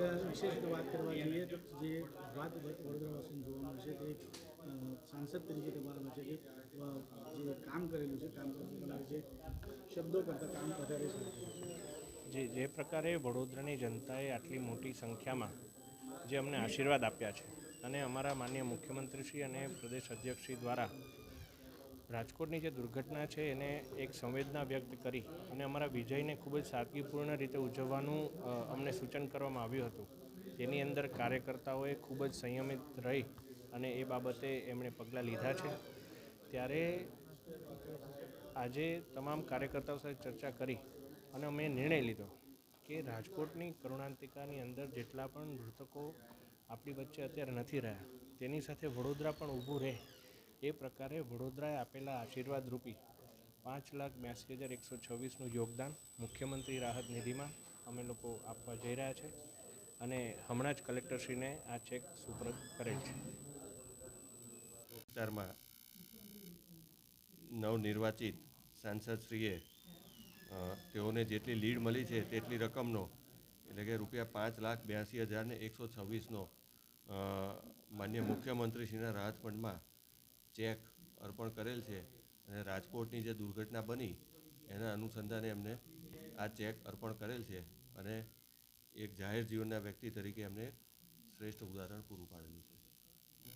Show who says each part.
Speaker 1: વાત કરવા જોઈએ જે વાત વડોદરાવાસીને જોવા મળશે તે સાંસદ તરીકે તમારા મળશે કે જે કામ કરેલું છે, કામ કરેલું છે શબ્દો કરતાં કામ વધારે છે.
Speaker 2: જે જે પ્રકારે વડોદરાની જનતાએ આટલી મોટી સંખ્યામાં જે અમને આશીર્વાદ આપ્યા છે અને અમારા માન્ય મુખ્યમંત્રીશ્રી અને પ્રદેશ અધ્યક્ષશ્રી દ્વારા રાજકોટની જે દુર્ઘટના છે, એને એક સંવેદના વ્યક્ત કરી અને અમારા વિજયને ખૂબ જ સાદગીપૂર્ણ રીતે ઉજવવાનું અમને સૂચન કરવામાં આવ્યું હતું. તેની અંદર કાર્યકર્તાઓએ ખૂબ જ સંયમિત રહી અને એ બાબતે એમણે પગલાં લીધા છે. ત્યારે આજે તમામ કાર્યકર્તાઓ સાથે ચર્ચા કરી અને અમે નિર્ણય લીધો કે રાજકોટની કરુણાંતિકાની અંદર જેટલા પણ મૃતકો આપણી વચ્ચે અત્યારે નથી રહ્યા, તેની સાથે વડોદરા પણ ઊભું રહે. એ પ્રકારે વડોદરાએ આપેલા આશીર્વાદ રૂપી પાંચ લાખ બ્યાસી હજાર એકસો છવ્વીસનું યોગદાન મુખ્યમંત્રી રાહત નિધિમાં અમે લોકો આપવા જઈ રહ્યા છે અને હમણાં જ કલેક્ટરશ્રીને આ ચેક સુપ્રત કરેલ છે.
Speaker 3: વિસ્તારમાં નવનિર્વાચિત સાંસદશ્રીએ તેઓને જેટલી લીડ મળી છે તેટલી રકમનો, એટલે કે રૂપિયા પાંચ લાખ બ્યાસી હજારને એકસો છવ્વીસનો માન્ય મુખ્યમંત્રીશ્રીના રાહત ફંડમાં ચેક અર્પણ કરેલ છે અને રાજકોટની જે દુર્ઘટના બની, એના અનુસંધાને એમને આ ચેક અર્પણ કરેલ છે અને એક જાહેર જીવનના વ્યક્તિ તરીકે એમને શ્રેષ્ઠ ઉદાહરણ પૂરું પાડેલું છે.